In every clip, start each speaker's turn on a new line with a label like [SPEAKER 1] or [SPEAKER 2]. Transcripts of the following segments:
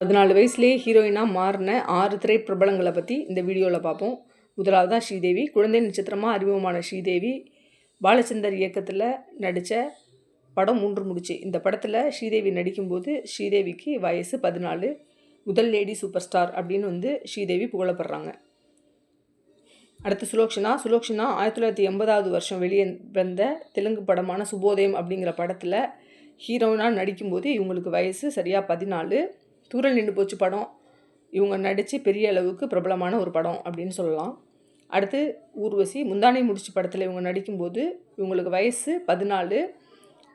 [SPEAKER 1] பதினாலு வயசுலேயே ஹீரோயினாக மாறின ஆறு திரைப்பிரபலங்களை பற்றி இந்த வீடியோவில் பார்ப்போம் முதலாவதாக ஸ்ரீதேவி. குழந்தை நட்சத்திரமாக அறிமுகமான ஸ்ரீதேவி பாலச்சந்தர் இயக்கத்தில் நடித்த படம் மூன்று முடிச்சு. இந்த படத்தில் ஸ்ரீதேவி நடிக்கும்போது ஸ்ரீதேவிக்கு வயசு பதினாலு. முதல் லேடி சூப்பர் ஸ்டார் அப்படின்னு வந்து ஸ்ரீதேவி புகழப்படுறாங்க. அடுத்து சுலோக்ஷனா. சுலோக்ஷனா ஆயிரத்தி தொள்ளாயிரத்தி எண்பதாவது வருஷம் வெளியே வந்த தெலுங்கு படமான சுபோதயம் அப்படிங்கிற படத்தில் ஹீரோயினாக நடிக்கும்போது இவங்களுக்கு வயசு சரியாக பதினாலு. தூரல் நின்று போச்சு படம். இவங்க நடித்து பெரிய அளவுக்கு பிரபலமான ஒரு படம் அப்படின்னு சொல்லலாம். அடுத்து ஊர்வசி முந்தானை முடிச்சு படத்தில் இவங்க நடிக்கும்போது இவங்களுக்கு வயசு பதினாலு.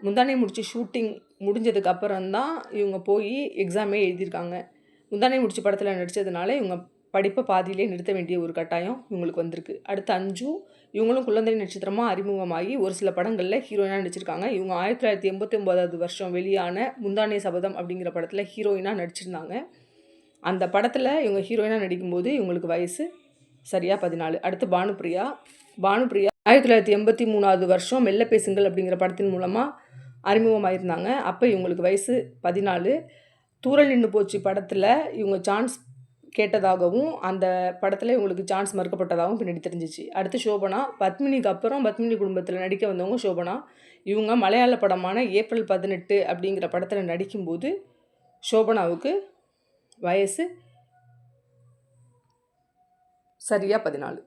[SPEAKER 1] முந்தானை முடிச்சு ஷூட்டிங் முடிஞ்சதுக்கு அப்புறம்தான் இவங்க போய் எக்ஸாமே எழுதியிருக்காங்க. முந்தானை முடிச்சு படத்தில் நடித்ததுனால இவங்க படிப்பை பாதியிலே நிறுத்த வேண்டிய ஒரு கட்டாயம் இவங்களுக்கு வந்திருக்கு. அடுத்து அஞ்சு இவங்களும் குழந்தை நட்சத்திரமாக அறிமுகமாகி ஒரு சில படங்களில் ஹீரோயினாக நடிச்சிருக்காங்க. இவங்க ஆயிரத்தி தொள்ளாயிரத்தி எண்பத்தி ஒன்பதாவது வருஷம் வெளியான முந்தானிய சபதம் அப்படிங்கிற படத்தில் ஹீரோயினாக நடிச்சிருந்தாங்க. அந்த படத்தில் இவங்க ஹீரோயினாக நடிக்கும்போது இவங்களுக்கு வயசு சரியாக பதினாலு. அடுத்து பானுப்ரியா பானுப்ரியா ஆயிரத்தி தொள்ளாயிரத்தி எண்பத்தி மூணாவது வருஷம் மெல்ல பேசுங்கள் அப்படிங்கிற படத்தின் மூலமாக அறிமுகமாயிருந்தாங்க. அப்போ இவங்களுக்கு வயசு பதினாலு. தூரல் நின்று போச்சு படத்தில் இவங்க சான்ஸ் கேட்டதாகவும் அந்த படத்தில் இவங்களுக்கு சான்ஸ் மறுக்கப்பட்டதாகவும் பின்னாடி தெரிஞ்சிச்சு. அடுத்து சோபனா பத்மினிக்கு அப்புறம் பத்மினி குடும்பத்தில் நடிக்க வந்தவங்க சோபனா. இவங்க மலையாள படமான ஏப்ரல் பதினெட்டு அப்படிங்கிற படத்தில் நடிக்கும்போது சோபனாவுக்கு வயசு சரியாக பதினாலு.